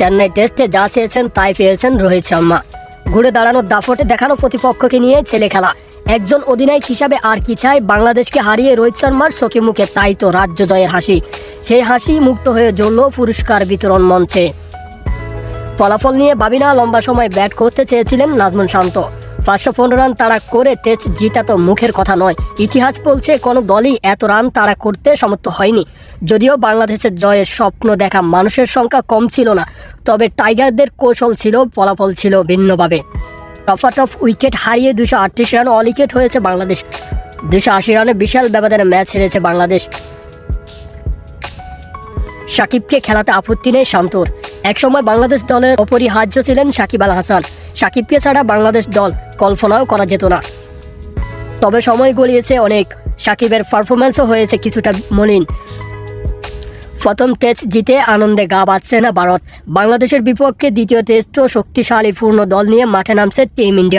চেন্নাই টেস্টে যা চেয়েছেন তাই পেয়েছেন রোহিত শর্মা। ঘুরে দাঁড়ানোর দাফটে দেখানো প্রতিপক্ষকে নিয়ে ছেলে খেলা। একজন অধিনায়ক হিসাবে আর কি চায় বাংলাদেশকে হারিয়ে রোহিত শর্মার শোকে মুখে, তাই তো রাজ্য জয়ের হাসি। সেই হাসি মুক্ত হয়ে জ্বলল পুরস্কার বিতরণ মঞ্চে। ফলাফল নিয়ে বাবিনা লম্বা সময় ব্যাট করতে চেয়েছিলেন নাজমুল শান্ত। পাঁচশো পনেরো রান তারা করে টেস্ট জিতা তো মুখের কথা নয়। ইতিহাস বলছে কোনো দলই এত রান তারা করতে সমর্থ হয়নি। যদিও বাংলাদেশের জয়ের স্বপ্ন দেখা মানুষের সংখ্যা কম ছিল না, তবে টাইগারদের কৌশল ছিল, ফলাফল ছিল ভিন্নভাবে। টফাটফ উইকেট হারিয়ে দুশো আটত্রিশ রান অল উইকেট হয়েছে বাংলাদেশ। দুশো আশি রানে বিশাল ব্যবধানে ম্যাচ হেরেছে বাংলাদেশ। সাকিবকে খেলাতে আপত্তি নেই শান্তর। একসময় বাংলাদেশ দলের অপরিহার্য ছিলেন সাকিব আল হাসান। সাকিবকে ছাড়া বাংলাদেশ দল কল্পনাও করা যেত না। তবে সময় গড়িয়েছে অনেক। সাকিবের পারফরমেন্সও হয়েছে কিছুটা মলিন। প্রথম টেস্ট জিতে আনন্দে গা বাজছে না ভারত। বাংলাদেশের বিপক্ষে দ্বিতীয় টেস্টও শক্তিশালী পূর্ণ দল নিয়ে মাঠে নামছে টিম ইন্ডিয়া।